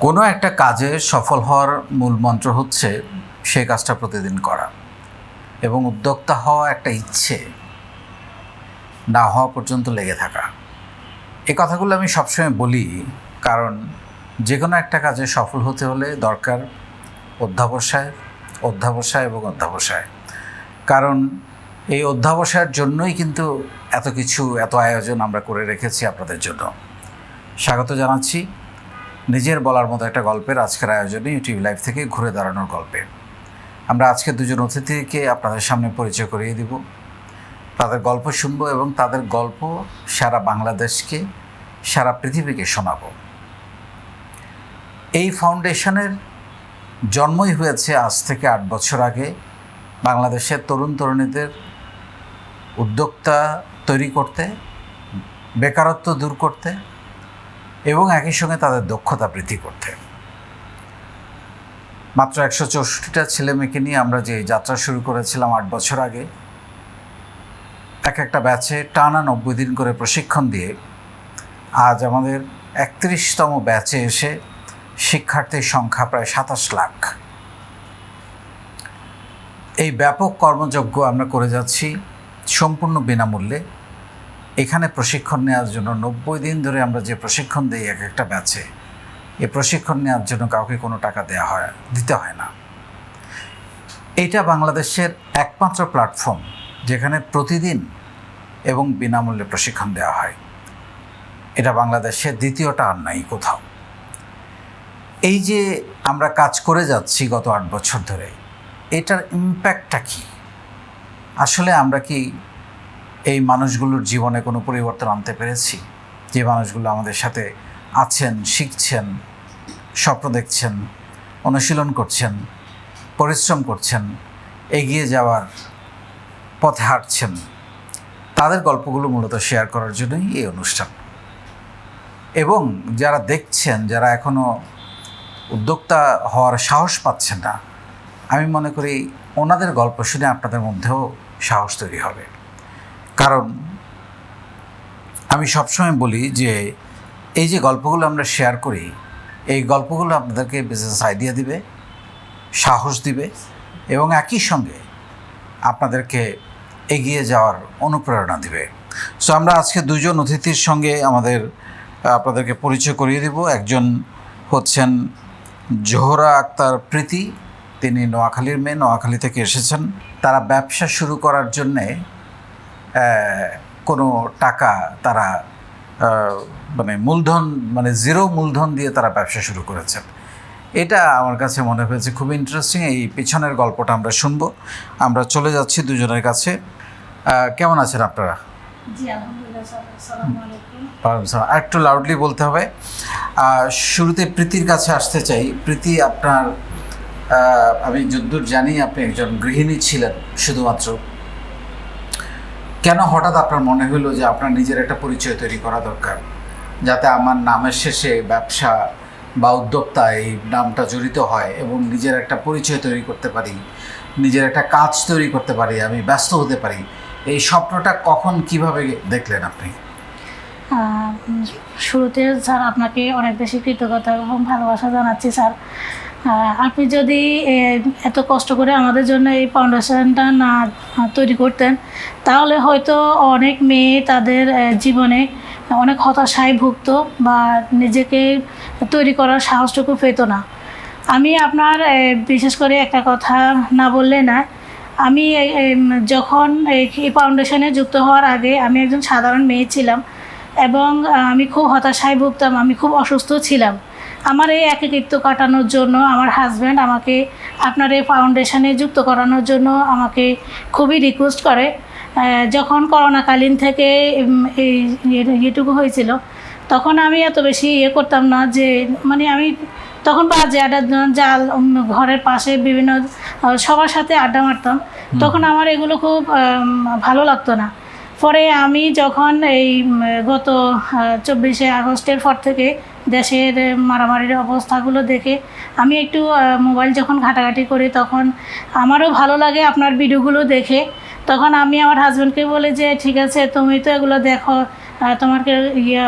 কোনো একটা কাজে সফল হওয়ার মূল মন্ত্র হচ্ছে সেই কাজটা প্রতিদিন করা এবং উদ্যোক্তা হওয়া একটা ইচ্ছে না হওয়া পর্যন্ত লেগে থাকা। এই কথাগুলো আমি সবসময় বলি কারণ যে কোনো একটা কাজে সফল হতে হলে দরকার অধ্যাবসায় অধ্যাবসায় এবং অধ্যাবসায় কারণ এই অধ্যাবসায়ের জন্যই কিন্তু এত কিছু, এত আয়োজন আমরা করে রেখেছি আপনাদের জন্য। স্বাগত জানাচ্ছি। নিজের বলার মতো একটা গল্পের আজকের আয়োজনে ইউটিউব লাইভ থেকে ঘুরে দাঁড়ানোর গল্পে। আমরা আজকে দুজন অতিথিকে আপনাদের সামনে পরিচয় করিয়ে দিব। তাদের গল্প শুনব এবং তাদের গল্প সারা বাংলাদেশকে, সারা পৃথিবীকে শোনাবো। এই ফাউন্ডেশনের জন্মই হয়েছে আজ থেকে আট বছর আগে। বাংলাদেশের তরুণ তরুণীদের উদ্যোক্তা তৈরি করতে, বেকারত্ব দূর করতে এবং একই সঙ্গে তাদের দক্ষতা বৃদ্ধি করতে। মাত্র একশো চৌষট্টিটা ছেলে মেয়েকে নিয়ে আমরা যে যাত্রা শুরু করেছিলাম আট বছর আগে, এক একটা ব্যাচে টানা নব্বই দিন করে প্রশিক্ষণ দিয়ে আজ আমাদের একত্রিশতম ব্যাচে এসে শিক্ষার্থীর সংখ্যা প্রায় সাতাশ লাখ। এই ব্যাপক কর্মযজ্ঞ আমরা করে যাচ্ছি সম্পূর্ণ বিনামূল্যে। এখানে প্রশিক্ষণ নেওয়ার জন্য নব্বই দিন ধরে আমরা যে প্রশিক্ষণ দিই এক একটা ব্যাচে, এ প্রশিক্ষণ নেওয়ার জন্য কাউকে কোনো টাকা দেওয়া হয়, দিতে হয় না। এটা বাংলাদেশের একমাত্র প্ল্যাটফর্ম যেখানে প্রতিদিন এবং বিনামূল্যে প্রশিক্ষণ দেওয়া হয়। এটা বাংলাদেশের দ্বিতীয়টা আর নাই কোথাও। এই যে আমরা কাজ করে যাচ্ছি গত আট বছর ধরে, এটার ইম্প্যাক্টটা কী? আসলে আমরা কি এই মানুষগুলোর জীবনে কোনো পরিবর্তন আনতে পেরেছি? যে মানুষগুলো আমাদের সাথে আছেন, শিখছেন, স্বপ্ন দেখছেন, অনুশীলন করছেন, পরিশ্রম করছেন, এগিয়ে যাওয়ার পথে হাঁটছেন। তাদের গল্পগুলো মূলত শেয়ার করার জন্যই এই অনুষ্ঠান। এবং যারা দেখছেন, যারা এখনও উদ্যোক্তা হওয়ার সাহস পাচ্ছেন না, আমি মনে করি ওনাদের গল্প শুনে আপনাদের মধ্যেও সাহস তৈরি হবে। কারণ আমি সবসময় বলি যে এই যে গল্পগুলো আমরা শেয়ার করি, এই গল্পগুলো আপনাদেরকে বিজনেস আইডিয়া দিবে, সাহস দিবে এবং একই সঙ্গে আপনাদেরকে এগিয়ে যাওয়ার অনুপ্রেরণা দিবে। সো আমরা আজকে দুজন অতিথির সঙ্গে আমাদের, আপনাদেরকে পরিচয় করিয়ে দিব। একজন হচ্ছেন জোহরা আক্তার প্রীতি, তিনি নোয়াখালীর মেয়ে, নোয়াখালী থেকে এসেছেন। তারা ব্যবসা শুরু করার জন্যে কোনো টাকা তারা মানে মূলধন মানে জিরো মূলধন দিয়ে তারা ব্যবসা শুরু করেছেন। এটা আমার কাছে মনে হয়েছে খুব ইন্টারেস্টিং এই পিছনের গল্পটা আমরা শুনব। আমরা চলে যাচ্ছি দুজনের কাছে। কেমন আছেন আপনারা? একটু লাউডলি বলতে হবে শুরুতে প্রীতির কাছে আসতে চাই। প্রীতি আপনার আমি যদ্দূর জানি আপনি একজন গৃহিণী ছিলেন শুধুমাত্র। কেন হঠাৎ আপনার মনে হলো যে আপনার নিজের একটা পরিচয় তৈরি করা দরকার? যাতে আমার নামের শেষে ব্যবসা বা উদ্যোক্তা এই নামটা জড়িত হয় এবং নিজের একটা পরিচয় তৈরি করতে পারি, নিজের একটা কাজ তৈরি করতে পারি, আমি ব্যস্ত হতে পারি। এই স্বপ্নটা কখন কীভাবে দেখলেন আপনি? শুরুতে স্যার আপনাকে অনেক বেশি কৃতজ্ঞতা এবং ভালোবাসা জানাচ্ছি, স্যার। আপনি যদি এত কষ্ট করে আমাদের জন্য এই ফাউন্ডেশনটা না তৈরি করতেন, তাহলে হয়তো অনেক মেয়ে তাদের জীবনে অনেক হতাশায় ভুগত বা নিজেকে তৈরি করার সাহসটুকু পেত না। আমি আপনার বিশেষ করে একটা কথা না বললে না, আমি যখন এই ফাউন্ডেশনে যুক্ত হওয়ার আগে আমি একজন সাধারণ মেয়ে ছিলাম এবং আমি খুব হতাশায় ভুগতাম আমি খুব অসুস্থ ছিলাম। আমার এই একাকিত্ব কাটানোর জন্য আমার হাজব্যান্ড আমাকে আপনার এই ফাউন্ডেশনে যুক্ত করানোর জন্য আমাকে খুবই রিকোয়েস্ট করে। যখন করোনাকালীন থেকে এই ইয়ে- ইয়েটুকু হয়েছিল তখন আমি এত বেশি ইয়ে করতাম না যে মানে আমি তখন বাজে আড্ডা জাল ঘরের পাশে বিভিন্ন সবার সাথে আড্ডা মারতাম। তখন আমার এগুলো খুব ভালো লাগতো না। পরে আমি যখন এই গত চব্বিশে আগস্টের পর থেকে দেশের মারামারির অবস্থাগুলো দেখে আমি একটু মোবাইল যখন ঘাটাঘাটি করি তখন আমারও ভালো লাগে আপনার ভিডিওগুলো দেখে। তখন আমি আমার হাজব্যান্ডকে বলি যে, ঠিক আছে, তুমি তো এগুলো দেখো তোমাকে ইয়ে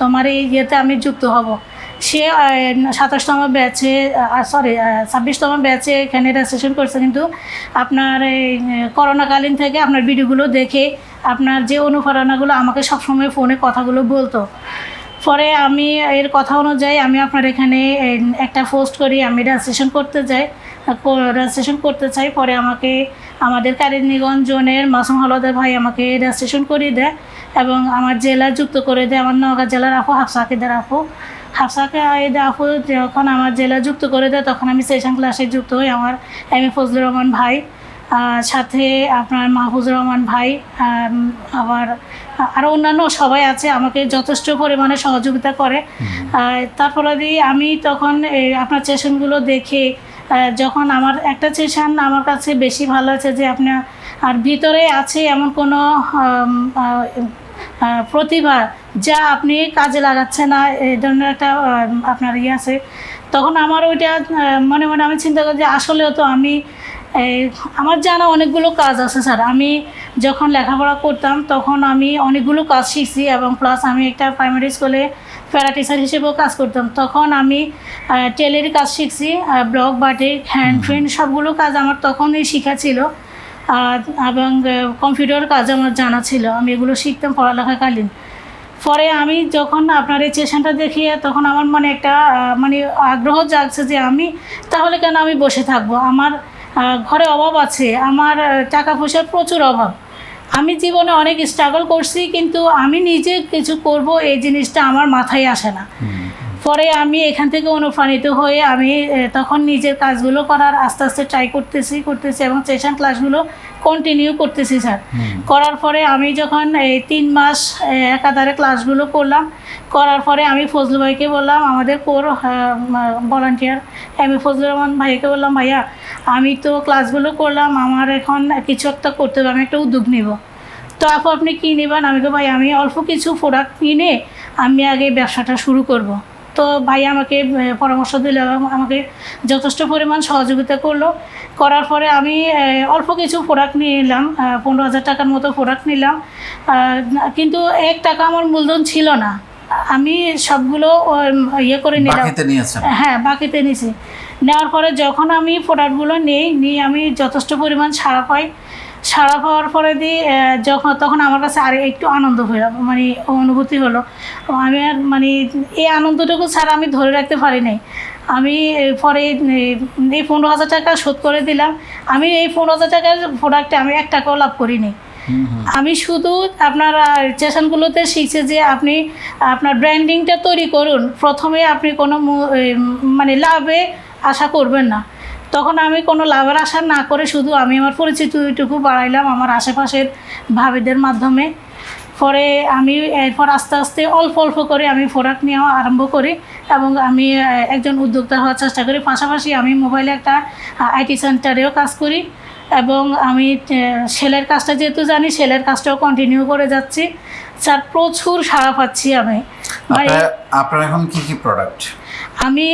তোমার এই ইয়েতে আমি যুক্ত হব। সে সাতাশতম ব্যাচে সরি ছাব্বিশতম ব্যাচে এখানে রেজিস্ট্রেশন করছে। কিন্তু আপনার এই করোনাকালীন থেকে আপনার ভিডিওগুলো দেখে আপনার যে অনুপ্রেরণাগুলো আমাকে সবসময় ফোনে কথাগুলো বলতো। পরে আমি এর কথা অনুযায়ী আমি আপনার এখানে একটা পোস্ট করি, আমি রেজিস্ট্রেশন করতে যাই রেজিস্ট্রেশন করতে চাই। পরে আমাকে, আমাদের কারিনীগঞ্জ জোনের মাসুম হলদার ভাই আমাকে রেজিস্ট্রেশন করিয়ে দেয় এবং আমার জেলা যুক্ত করে দেয়। আমার নওগাঁ জেলার আপু, হাফসাকিদের আপু। হাফসাকে আয়েদা আপু যখন আমার জেলা যুক্ত করে দেয় তখন আমি সেশন ক্লাসে যুক্ত হই আমার এম এ ফজলুর রহমান ভাই সাথে আপনার মাহফুজুর রহমান ভাই আবার আরও অন্যান্য সবাই আছে আমাকে যথেষ্ট পরিমাণে সহযোগিতা করে। তারপরে দিয়ে আমি তখন আপনার সেশনগুলো দেখে যখন আমার একটা সেশন আমার কাছে বেশি ভালো আছে যে আপনার আর ভিতরে আছে এমন কোনো প্রতিভা যা আপনি কাজে লাগাচ্ছে না এই ধরনের একটা আপনার ইয়ে আছে তখন আমার ওইটা মনে মনে আমি চিন্তা করি যে আসলেও তো আমি এই, আমার জানা অনেকগুলো কাজ আছে স্যার। আমি যখন লেখাপড়া করতাম তখন আমি অনেকগুলো কাজ শিখছি এবং প্লাস আমি একটা প্রাইমারি স্কুলে প্যারা টিচার হিসেবেও কাজ করতাম। তখন আমি টেলের কাজ শিখছি ব্লক বাটিক হ্যান্ড প্রিন্ট সবগুলো কাজ আমার তখনই শেখা ছিল। এবং কম্পিউটার কাজ আমার জানা ছিল। আমি এগুলো শিখতাম পড়ালেখাকালীন। পরে আমি যখন আপনার এই সেশনটা দেখিয়ে তখন আমার মানে একটা মানে আগ্রহ জাগছে যে আমি তাহলে কেন আমি বসে থাকব? আমার ঘরে অভাব আছে। আমার টাকা পয়সার প্রচুর অভাব। আমি জীবনে অনেক স্ট্রাগল করছি, কিন্তু আমি নিজে কিছু করব, এই জিনিসটা আমার মাথায় আসে না। পরে আমি এখান থেকে অনুপ্রাণিত হয়ে আমি তখন নিজের কাজগুলো করার আস্তে আস্তে ট্রাই করতেছি করতেছি এবং সেশন ক্লাসগুলো কন্টিনিউ করতেছি স্যার করার পরে আমি যখন এই তিন মাস একাধারে ক্লাসগুলো করলাম করার পরে আমি ফজলু ভাইকে বললাম আমাদের core volunteer M A Fazlur Rahman ভাইকে বললাম ভাইয়া আমি তো ক্লাসগুলো করলাম আমার এখন কিছু একটা করতে হবে আমি একটা উদ্যোগ নিব। তো আপু আপনি কী নেবেন? আমি তো ভাই আমি অল্প কিছু প্রোডাক্ট কিনে আমি আগে ব্যবসাটা শুরু করব। তো ভাই আমাকে পরামর্শ দিল এবং আমাকে যথেষ্ট পরিমাণ সহযোগিতা করল। করার পরে আমি অল্প কিছু প্রোডাক্ট নিয়ে নিলাম পনেরো হাজার টাকার মতো প্রোডাক্ট নিলাম। কিন্তু এক টাকা আমার মূলধন ছিল না। আমি সবগুলো ইয়ে করে নিলাম। হ্যাঁ বাকিতে নিছি নেওয়ার পরে যখন আমি প্রোডাক্টগুলো নিই নিয়ে আমি যথেষ্ট পরিমাণ সাড়া পাই। সাড়া পাওয়ার পরে দিয়ে যখন তখন আমার কাছে আর একটু আনন্দ হয়ে মানে অনুভূতি হলো। আমি আর মানে এই আনন্দটুকু ছাড়া আমি ধরে রাখতে পারি নাই। আমি পরে এই পনেরো হাজার টাকা শোধ করে দিলাম। আমি এই পনেরো হাজার টাকার প্রোডাক্টে আমি এক টাকাও লাভ করিনি। আমি শুধু আপনার স্টেশনগুলোতে শিখছি যে আপনি আপনার ব্র্যান্ডিংটা তৈরি করুন। প্রথমে আপনি কোনো মানে লাভে আশা করবেন না। তখন আমি কোনো লাভের আশা না করে শুধু আমি আমার পরিচিতিটুকু বাড়াইলাম আমার আশেপাশের ভাবিদের মাধ্যমে। পরে আমি এরপর আস্তে আস্তে অল্প অল্প করে আমি প্রোডাক্ট নেওয়া আরম্ভ করি এবং আমি একজন উদ্যোক্তা হওয়ার চেষ্টা করি। পাশাপাশি আমি মোবাইলে একটা আইটি সেন্টারেও কাজ করি এবং আমি সেলের কাজটা যেহেতু জানি, সেলের কাজটাও কন্টিনিউ করে যাচ্ছি। স্যার, প্রচুর সাড়া পাচ্ছি আমি। মানে আপনার এখন কি কি প্রোডাক্ট আমি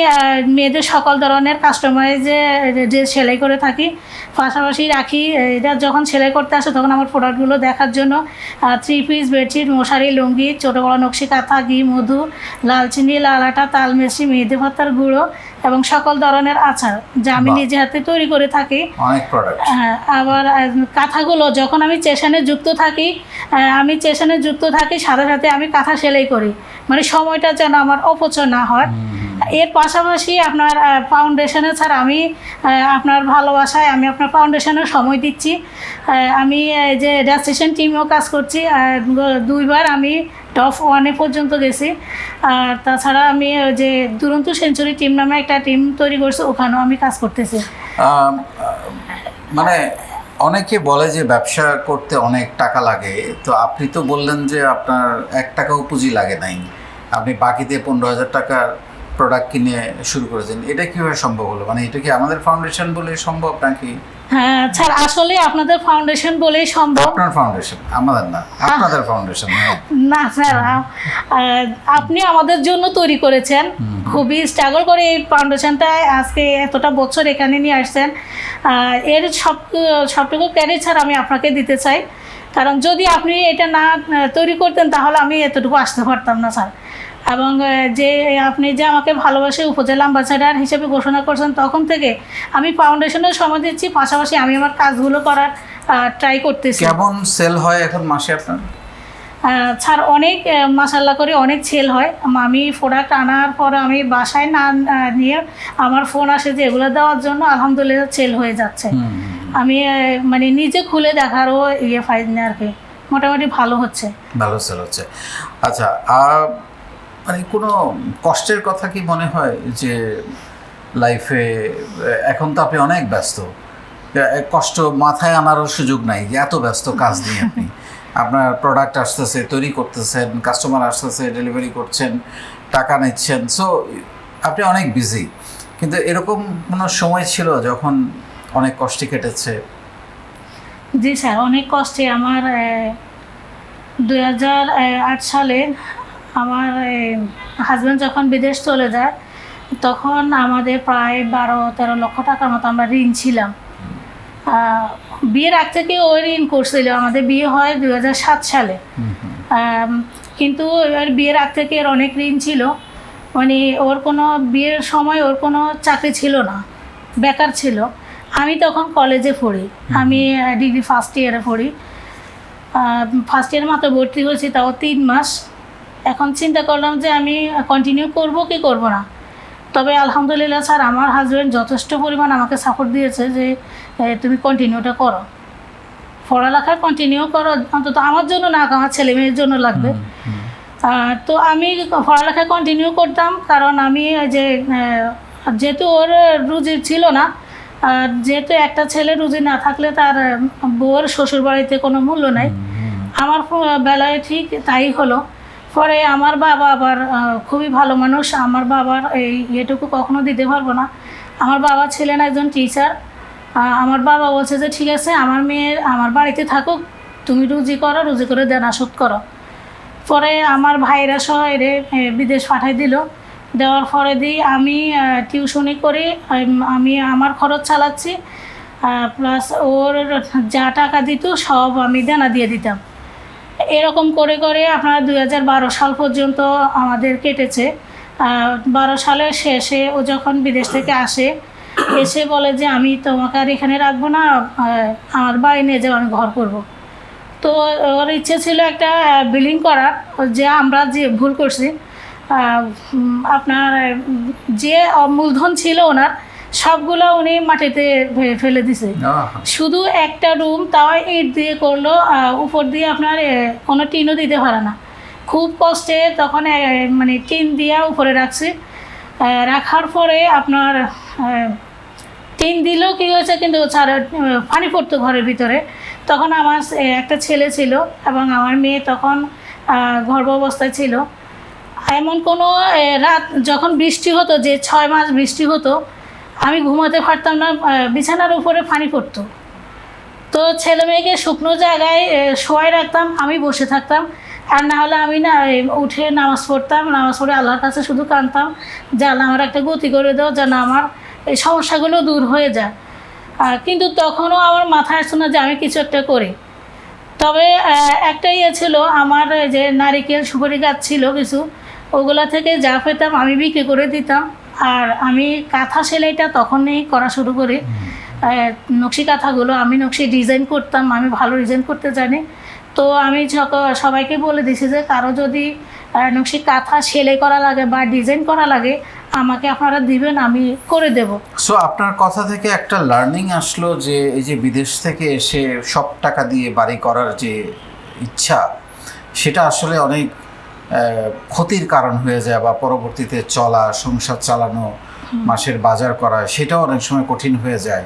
মেয়েদের সকল ধরনের কাস্টমাইজে যে সেলাই করে থাকি পাশাপাশি রাখি এটা যখন সেলাই করতে আসে তখন আমার প্রোডাক্টগুলো দেখার জন্য থ্রি পিস বেডশিট মশারি লুঙ্গি ছোটো বড়ো নকশি কাঁথা ঘি মধু লালচিনি লাল আটা তালমেশি মেহেদি ভাতার গুঁড়ো এবং সকল ধরনের আচার যা আমি নিজে হাতে তৈরি করে থাকি। হ্যাঁ, আবার কাঁথাগুলো যখন আমি চেশনে যুক্ত থাকি আমি চেশনে যুক্ত থাকি সাথে সাথে আমি কাঁথা সেলাই করি। মানে সময়টা যেন আমার অপচয় না হয়। এর পাশাপাশি আপনার ফাউন্ডেশনে ছাড়া আমি আপনার ভালোবাসায় আমি আপনার ফাউন্ডেশনে সময় দিচ্ছি। আমি যে রেজিস্ট্রেশন টিমেও কাজ করছি দুইবার আমি টপ ওয়ানে পর্যন্ত গেছি। আর তাছাড়া আমি যে দুরন্ত সেঞ্চুরি টিম নামে একটা টিম তৈরি করছি, ওখানেও আমি কাজ করতেছি। মানে অনেকে বলে যে ব্যবসা করতে অনেক টাকা লাগে। তো আপনি তো বললেন যে আপনার এক টাকাও পুঁজি লাগে নাই। আপনি বাকিতে পনেরো হাজার টাকার প্রোডাক্ট কিনে শুরু করেছেন এটা কীভাবে সম্ভব হলো? মানে এটা কি আমাদের ফাউন্ডেশন বলে সম্ভব নাকি? হ্যাঁ স্যার আসলে আপনাদের ফাউন্ডেশন বলেই সম্ভব। আপনার ফাউন্ডেশন আমাদের না আপনাদের ফাউন্ডেশন হ্যাঁ। না স্যার আপনি আমাদের জন্য তৈরি করেছেন। খুবই স্ট্রাগল করে এই ফাউন্ডেশনটা আজকে এতটা বছর এখানে নিয়ে আসছেন। এর সব সবটুকু ক্রেডিট স্যার আমি আপনাকে দিতে চাই। কারণ যদি আপনি এটা না তৈরি করতেন তাহলে আমি এতটুকু আসতে পারতাম না স্যার। এবং যে আপনি যে আমাকে ভালোবাসে উপজেলা অ্যাম্বাসাডার হিসেবে ঘোষণা করছেন তখন থেকে আমি ফাউন্ডেশনের সময় দিচ্ছি পাশাপাশি আমি আমার কাজগুলো করার ট্রাই করতেছি। কেমন সেল হয় এখন মাসে আপনার? ছাড় অনেক মাসাল্লা করে অনেক সেল হয়। আমি প্রোডাক্ট আনার পর আমি বাসায় না নিয়ে আমার ফোন আসে যে এগুলো দেওয়ার জন্য আলহামদুলিল্লাহ সেল হয়ে যাচ্ছে। আমি মানে নিজে খুলে দেখারও ইয়ে না আর কি। মোটামুটি ভালো হচ্ছে। ভালো সেল হচ্ছে। আচ্ছা মানে কোনো কষ্টের কথা কি মনে হয় যে লাইফে এখন তো আপনি অনেক ব্যস্ত? কষ্ট মাথায় আনারও সুযোগ নাই যে এত ব্যস্ত কাজ নিয়ে আপনি। আপনার প্রোডাক্ট আসতেছে তৈরি করতেছেন কাস্টমার আসতেছে ডেলিভারি করছেন টাকা নিচ্ছেন। সো আপনি অনেক বিজি কিন্তু এরকম কোনো সময় ছিল যখন অনেক কষ্টে কেটেছে? জি স্যার অনেক কষ্টে। আমার দুই হাজার আট সালে আমার হাজব্যান্ড যখন বিদেশ চলে যায় তখন আমাদের প্রায় বারো তেরো লক্ষ টাকার মতো আমরা ঋণ ছিলাম। বিয়ের আগ থেকে ওই ঋণ করছিল আমাদের বিয়ে হয় দুই হাজার সাত সালে। কিন্তু এবার বিয়ের আগ থেকে এর অনেক ঋণ ছিল। মানে ওর কোনো বিয়ের সময় ওর কোনো চাকরি ছিল না বেকার ছিল। আমি তখন কলেজে পড়ি। আমি ডিগ্রি ফার্স্ট ইয়ারে পড়ি। ফার্স্ট ইয়ার মাত্র ভর্তি হয়েছি তাও তিন মাস। এখন চিন্তা করলাম যে আমি কন্টিনিউ করব কি করব না। তবে আলহামদুলিল্লাহ স্যার আমার হাজব্যান্ড যথেষ্ট পরিমাণ আমাকে সাপোর্ট দিয়েছে যে তুমি কন্টিনিউটা করো। পড়ালেখা কন্টিনিউ করো অন্তত আমার জন্য না আমার ছেলে মেয়ের জন্য লাগবে। তো আমি পড়ালেখা কন্টিনিউ করতাম কারণ আমি ওই যে যেহেতু ওর রুজি ছিল না আর যেহেতু একটা ছেলে রুজি না থাকলে তার বউর শ্বশুর বাড়িতে কোনো মূল্য নাই। আমার বেলায় ঠিক তাই হলো। পরে আমার বাবা আবার খুবই ভালো মানুষ। আমার বাবার এই ইয়েটুকু কখনো দিতে পারব না। আমার বাবা ছিলেন একজন টিচার আমার বাবা বলছে যে, ঠিক আছে, আমার মেয়ে আমার বাড়িতে থাকুক। তুমি রুজি করো, রুজি করে দেনা শোধ করো। পরে আমার ভাইরা সহ এরে বিদেশ পাঠাই দিল। দেওয়ার পরে দিই আমি টিউশনি করি। আমি আমার খরচ চালাচ্ছি। প্লাস ওর যা টাকা দিত সব আমি দেনা দিয়ে দিতাম। এরকম করে করে আপনার দু হাজার বারো সাল পর্যন্ত আমাদের কেটেছে বারো সালের শেষে ও যখন বিদেশ থেকে আসে, এসে বলে যে, আমি তোমাকে আর এখানে রাখব না আমার বাড়ি নিয়ে যাব আমি ঘর করব। তো ওর ইচ্ছে ছিল একটা বিল্ডিং করার, যে আমরা যে ভুল করছি আপনার যে মূলধন ছিল ওনার সবগুলো উনি মাটিতে ফেলে দিছে। শুধু একটা রুম তাও ইট দিয়ে করল উপর দিয়ে আপনার কোনো টিনও দিতে পারে না। খুব কষ্টে তখন মানে টিন দিয়া উপরে রাখছি। রাখার পরে আপনার টিন দিলেও কী হয়েছে কিন্তু ছাড়া পানি পড়তো ঘরের ভিতরে। তখন আমার একটা ছেলে ছিল এবং আমার মেয়ে তখন গর্ভ অবস্থায় ছিল। এমন কোনো রাত যখন বৃষ্টি হতো যে ছয় মাস বৃষ্টি হতো আমি ঘুমাতে পারতাম না বিছানার উপরে পানি পড়তো। তো ছেলে মেয়েকে শুকনো জায়গায় শোয়াই রাখতাম, আমি বসে থাকতাম। আর না হলে আমি না উঠে নামাজ পড়তাম, নামাজ পড়ে আল্লাহর কাছে শুধু কাঁদতাম যে আল্লাহ আমার একটা গতি করে দাও যেন আমার এই সমস্যাগুলো দূর হয়ে যায়। কিন্তু তখনও আমার মাথায় আসতো না যে আমি কিছু একটা করি। তবে একটা ইয়ে ছিল, আমার যে নারিকেল সুপারি গাছ ছিল কিছু, ওগুলা থেকে যা পেতাম আমি বিক্রি করে দিতাম। আর আমি কাঁথা সেলাইটা তখনই করা শুরু করি। নকশি কাঁথাগুলো আমি নকশি ডিজাইন করতাম আমি ভালো ডিজাইন করতে জানি। তো আমি সবাইকে বলে দিছি যে কারও যদি নকশি কাঁথা সেলাই করা লাগে বা ডিজাইন করা লাগে আমাকে আপনারা দিবেন আমি করে দেব। সো আপনার কথা থেকে একটা লার্নিং আসলো যে এই যে বিদেশ থেকে এসে সব টাকা দিয়ে বাড়ি করার যে ইচ্ছা সেটা আসলে অনেক ক্ষতির কারণ হয়ে যায় বা পরবর্তীতে চলা সংসার চালানো মাসের বাজার করা সেটাও অনেক সময় কঠিন হয়ে যায়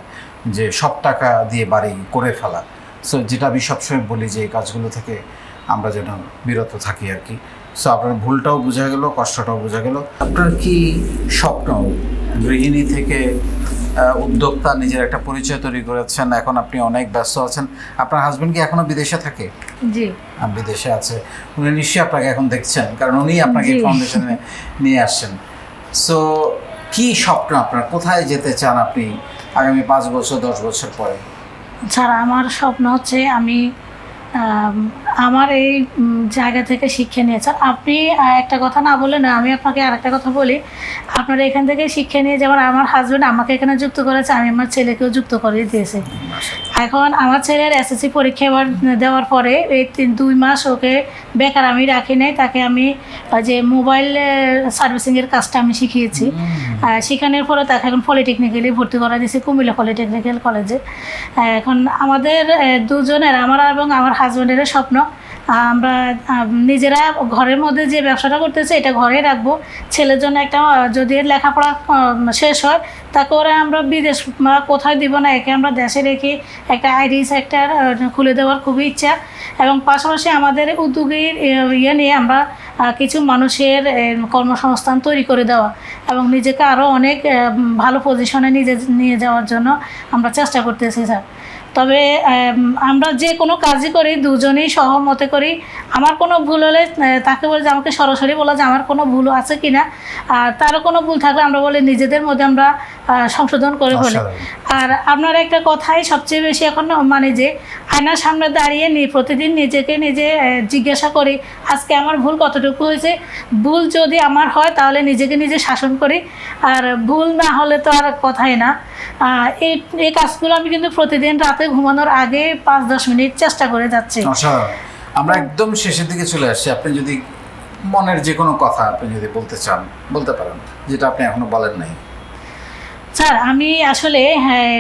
যে সব টাকা দিয়ে বাড়ি করে ফেলা। সো যেটা আমি সবসময় বলি যে এই কাজগুলো থেকে আমরা যেন বিরত থাকি আর কি। সো আপনার ভুলটাও বোঝা গেল কষ্টটাও বোঝা গেল। আপনার কি স্বপ্ন গৃহিণী থেকে উদ্যোক্তা নিজের একটা পরিচয় তৈরি করেছেন। এখন আপনি অনেক ব্যস্ত আছেন। আপনার হাজবেন্ড কি এখনও বিদেশে থাকে? জি। বিদেশে আছে। উনি নিশ্চয়ই আপনাকে এখন দেখছেন কারণ উনি আপনাকে ফাউন্ডেশনে নিয়ে আসছেন। সো কি স্বপ্ন আপনার? কোথায় যেতে চান আপনি আগামী পাঁচ বছর দশ বছর পরে? ছাড়া আমার স্বপ্ন হচ্ছে আম, আমার এই জায়গা থেকে শিক্ষা নিয়ে স্যার আপনি একটা কথা না বলে না আমি আপনাকে আরেকটা কথা বলি। আপনারা এখান থেকে শিক্ষা নিয়ে যেমন আমার হাজব্যান্ড আমাকে এখানে যুক্ত করেছে আমি আমার ছেলেকেও যুক্ত করে দিয়েছি। এখন আমার ছেলের এসএসসি পরীক্ষা এবার দেওয়ার পরে এই তিন দুই মাস ওকে বেকার আমি রাখি নাই তাকে আমি যে মোবাইল সার্ভিসিংয়ের কাজটা আমি শিখিয়েছি। শেখানোর পরে তাকে এখন পলিটেকনিক্যালি ভর্তি করা দিয়েছি কুমিল্লা পলিটেকনিক্যাল কলেজে এখন আমাদের দুজনের আমার এবং আমার হাজব্যান্ডের স্বপ্ন আমরা নিজেরা ঘরের মধ্যে যে ব্যবসাটা করতেছি, এটা ঘরে রাখব। ছেলের জন্য একটা যদি লেখাপড়া শেষ হয়, তাকে ওরা আমরা বিদেশ কোথায় দিব না, একে আমরা দেশে রেখে একটা আইডি সেক্টর খুলে দেওয়ার খুবই ইচ্ছা। এবং পাশাপাশি আমাদের উদ্যোগের ইয়ে নিয়ে আমরা কিছু মানুষের কর্মসংস্থান তৈরি করে দেওয়া। এবং নিজেকে আরও অনেক ভালো পজিশনে নিজে নিয়ে যাওয়ার জন্য আমরা চেষ্টা করতেছি, স্যার। তবে আমরা যে কোনো কাজই করি, দুজনেই সহমতে করি। আমার কোনো ভুল হলে তাকে বলে যে, আমাকে সরাসরি বলা যে, আমার কোনো ভুল আছে কি না আর তারও কোনো ভুল থাকলে আমরা বলি, নিজেদের মধ্যে আমরা সংশোধন করে বলি। আর আপনার একটা কথাই সবচেয়ে বেশি এখন মানে যে আয়নার সামনে দাঁড়িয়ে প্রতিদিন নিজেকে নিজে জিজ্ঞাসা করি আজকে আমার ভুল কতটুকু হয়েছে? ভুল যদি আমার হয় তাহলে নিজেকে নিজে শাসন করি। আর ভুল না হলে তো আর কথাই না। এই এই কাজগুলো আমি কিন্তু প্রতিদিন রাতে ঘুমানোর আগে পাঁচ দশ মিনিট চেষ্টা করে যাচ্ছি। আমরা একদম শেষের দিকে চলে আসছি। আপনি যদি মনের যে কোনো কথা আপনি যদি বলতে চান বলতে পারেন যেটা আপনি এখনও বলেন নাই। স্যার আমি আসলে হ্যাঁ,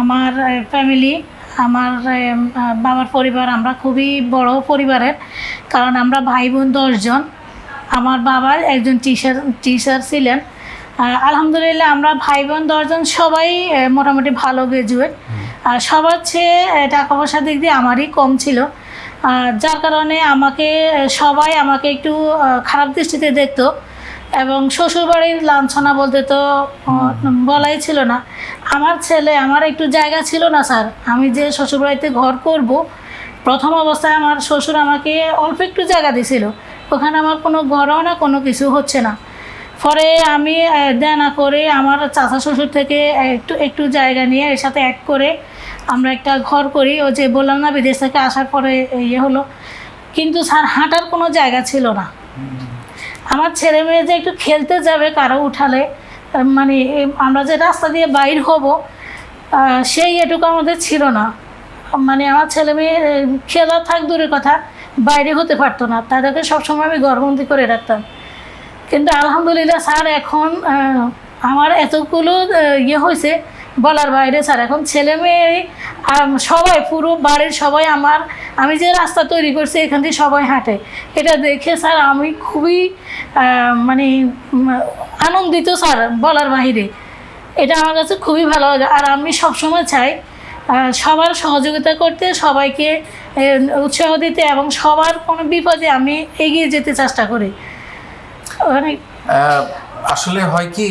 আমার ফ্যামিলি আমার বাবার পরিবার আমরা খুবই বড় পরিবারের কারণ আমরা ভাই বোন দশজন। আমার বাবার একজন টিচার টিচার ছিলেন। আলহামদুলিল্লাহ আমরা ভাই বোন দশজন সবাই মোটামুটি ভালো গ্রাজুয়েট আর সবার চেয়ে টাকা পয়সার দিক দিয়ে আমারই কম ছিল। যার কারণে আমাকে সবাই আমাকে একটু খারাপ দৃষ্টিতে দেখতো। এবং শ্বশুরবাড়ির লাঞ্ছনা বলতে তো বলাই ছিল না। আমার ছেলে আমার একটু জায়গা ছিল না স্যার। আমি যে শ্বশুরবাড়িতে ঘর করব প্রথম অবস্থায় আমার শ্বশুর আমাকে অল্প একটু জায়গা দিয়েছিল ওখানে আমার কোনো ঘরও না কোনো কিছু হচ্ছে না। পরে আমি দেনা করে আমার চাচা শ্বশুর থেকে একটু একটু জায়গা নিয়ে এর সাথে অ্যাড করে আমরা একটা ঘর করি। ও যে বললাম না বিদেশ থেকে আসার পরে ইয়ে হলো। কিন্তু স্যার হাঁটার কোনো জায়গা ছিল না। আমার ছেলে মেয়ে যে একটু খেলতে যাবে কারও উঠালে মানে আমরা যে রাস্তা দিয়ে বাইর হব সেই এটুকু আমাদের ছিল না। মানে আমার ছেলে মেয়ে খেলা থাক দূরের কথা, বাইরে হতে পারতো না। তাদেরকে সবসময় আমি গর্ভবন্দি করে রাখতাম। কিন্তু আলহামদুলিল্লাহ স্যার এখন আমার এতগুলো ইয়ে হয়েছে বলার বাইরে, স্যার। এখন ছেলে মেয়ে সবাই, পুরো বাড়ির সবাই আমার। আমি যে রাস্তা তৈরি করছি, এখান থেকে সবাই হাঁটে। এটা দেখে, স্যার, আমি খুবই মানে আনন্দিত, স্যার, বলার বাহিরে। এটা আমার কাছে খুবই ভালো লাগে। আর আমি সবসময় চাই সবার সহযোগিতা করতে, সবাইকে উৎসাহ দিতে এবং সবার কোনো বিপদে আমি এগিয়ে যেতে চেষ্টা করি। মানে আসলে হয় কি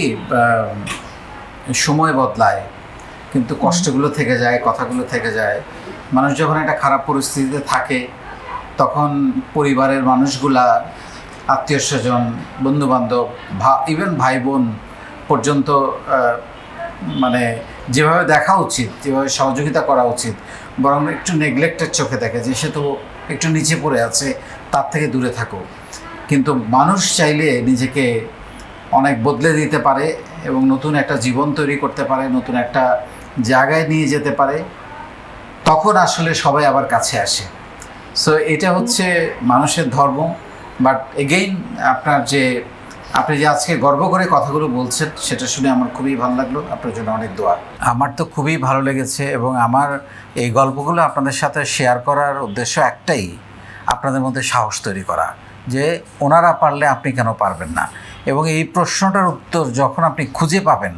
সময় বদলায়। কিন্তু কষ্টগুলো থেকে যায় কথাগুলো থেকে যায়। মানুষ যখন একটা খারাপ পরিস্থিতিতে থাকে তখন পরিবারের মানুষগুলা আত্মীয় স্বজন বন্ধুবান্ধব ভা ইভেন ভাই বোন পর্যন্ত মানে যেভাবে দেখা উচিত যেভাবে সহযোগিতা করা উচিত বরং একটু নেগলেক্টেড চোখে দেখে যে সে তো একটু নিচে পড়ে আছে তার থেকে দূরে থাকো কিন্তু মানুষ চাইলে নিজেকে অনেক বদলে দিতে পারে এবং নতুন একটা জীবন তৈরি করতে পারে নতুন একটা জায়গায় নিয়ে যেতে পারে, তখন আসলে সবাই আবার কাছে আসে। সো এটা হচ্ছে মানুষের ধর্ম বাট এগেইন আপনার যে, আপনি যে আজকে গর্ব করে কথাগুলো বলছেন, সেটা শুনে আমার খুবই ভালো লাগল। আপনার জন্য অনেক দোয়া। আমার তো খুবই ভালো লেগেছে এবং আমার এই গল্পগুলো আপনাদের সাথে শেয়ার করার উদ্দেশ্য একটাই, আপনাদের মধ্যে সাহস তৈরি করা, যে ওনারা পারলে আপনি কেন পারবেন না? এবং এই প্রশ্নটার উত্তর যখন আপনি খুঁজে পাবেন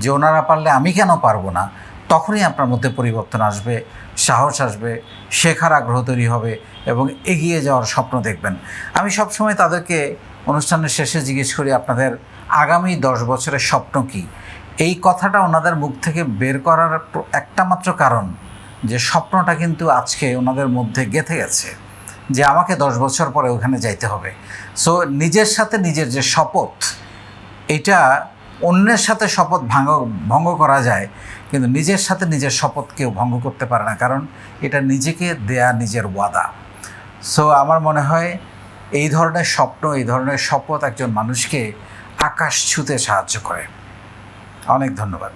যে ওনারা পারলে আমি কেন পারব না? তখনই আপনার মধ্যে পরিবর্তন আসবে, সাহস আসবে, শেখার আগ্রহ তৈরি হবে এবং এগিয়ে যাওয়ার স্বপ্ন দেখবেন। আমি সবসময় তাদেরকে অনুষ্ঠানের শেষে জিজ্ঞেস করি, আপনাদের আগামী দশ বছরের স্বপ্ন কী? এই কথাটা ওনাদের মুখ থেকে বের করার একটা মাত্র কারণ যে স্বপ্নটা কিন্তু আজকে ওনাদের মধ্যে গেঁথে গেছে যে আমাকে দশ বছর পরে ওখানে যাইতে হবে। সো নিজের সাথে নিজের যে শপথ, এটা অন্যের সাথে শপথ ভাঙ ভঙ্গ করা যায়, কিন্তু নিজের সাথে নিজের শপথ কেউ ভঙ্গ করতে পারে না, কারণ এটা নিজেকে দেয়া নিজের ওয়াদা। সো আমার মনে হয় এই ধরনের স্বপ্ন, এই ধরনের শপথ একজন মানুষকে আকাশ ছুতে সাহায্য করে। অনেক ধন্যবাদ।